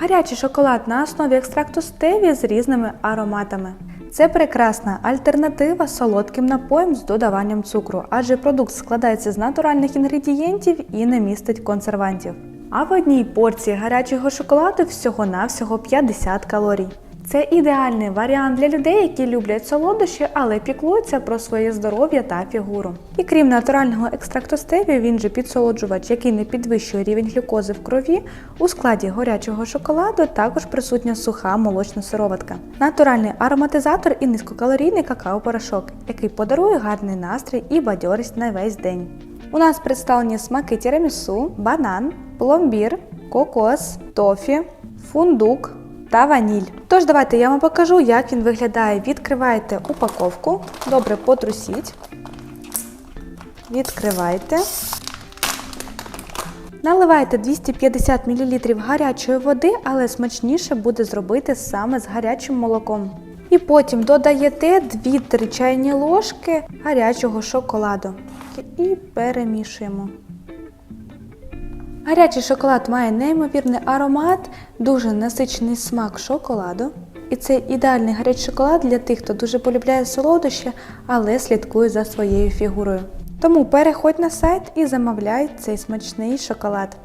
Гарячий шоколад на основі екстракту стеві з різними ароматами. Це прекрасна альтернатива солодким напоям з додаванням цукру, адже продукт складається з натуральних інгредієнтів і не містить консервантів. А в одній порції гарячого шоколаду всього-навсього 50 калорій. Це ідеальний варіант для людей, які люблять солодощі, але піклуються про своє здоров'я та фігуру. І крім натурального екстракту стеві, він же підсолоджувач, який не підвищує рівень глюкози в крові. У складі горячого шоколаду також присутня суха молочна сироватка, натуральний ароматизатор і низькокалорійний какао-порошок, який подарує гарний настрій і бадьорість на весь день. У нас представлені смаки тірамісу, банан, пломбір, кокос, тофі, фундук та ваніль. Тож давайте я вам покажу, як він виглядає. Відкриваєте упаковку, добре потрусіть. Відкривайте. Наливайте 250 мл гарячої води, але смачніше буде зробити саме з гарячим молоком. І потім додаєте 2-3 чайні ложки гарячого шоколаду і перемішуємо. Гарячий шоколад має неймовірний аромат, дуже насичений смак шоколаду. І це ідеальний гарячий шоколад для тих, хто дуже полюбляє солодощі, але слідкує за своєю фігурою. Тому переходь на сайт і замовляй цей смачний шоколад.